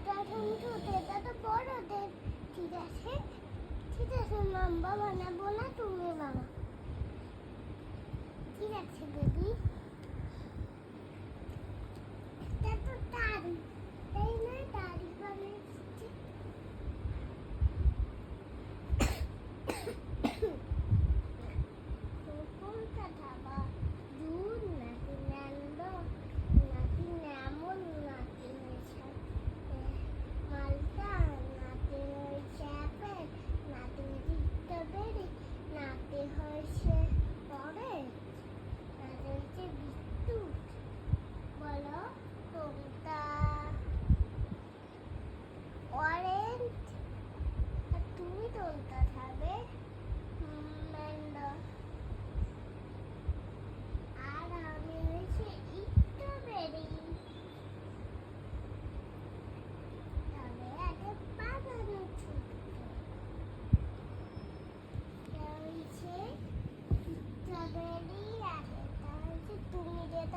এটা তো ঠিক আছে ঠিক আছে না তুমি বাবা ঠিক আছে বেবি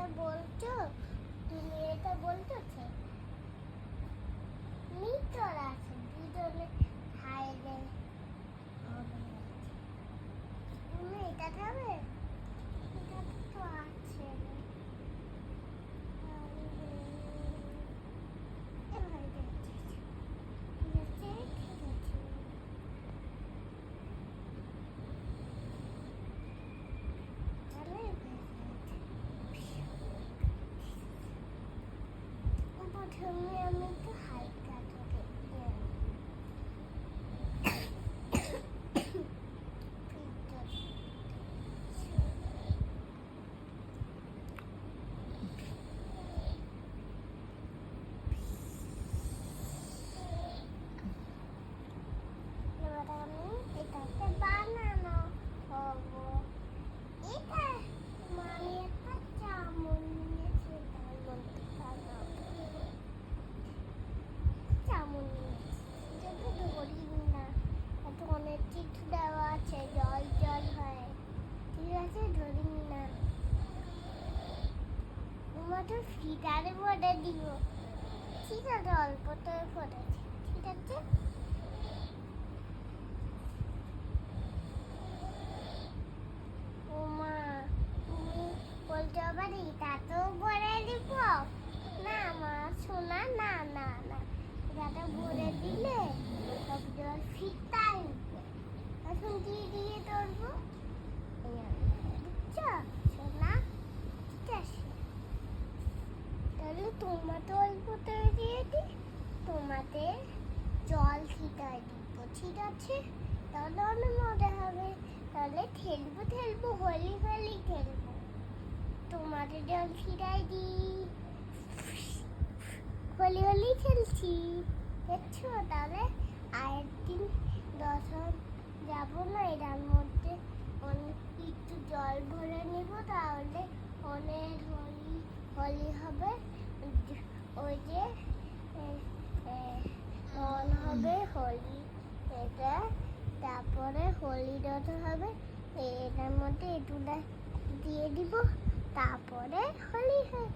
যেটা বলছো তুমি এটা বলছো সে প্রথমে আমি তোমাকে ফিটারে পরে দিব। ঠিক আছে অল্পটাই পড়েছে ঠিক আছে? ওমা তুমি বলতে পারি তাতেও ভরে দিব। না মা, শোনা, না না না। যাতে ভরে দিলে জল ফিটাই এখন দিয়ে দিয়ে ধরবো বুঝছ শোনা ঠিক আছে তাহলে তোমাতে অল্পটা দিয়ে দিই। তোমাতে জল ছিটাই দিব ঠিক আছে তাহলে অনেক মজা হবে। তাহলে খেলব খেলব হোলি হোলি খেলব। তোমাদের জল ছিটাই দিই। হোলি হোলি খেলছি। দেখছ? তাহলে আরের দিন দশম যাব না এটার মধ্যে অনেক একটু জল ভরে নিব, তাহলে অনেক হোলি হোলি হবে ওই যে এ, এ, মন হবে হোলি এটা তারপরে হোলি যত হবে এটার মধ্যে এটুটা দিয়ে দিব তারপরে হোলি হয়।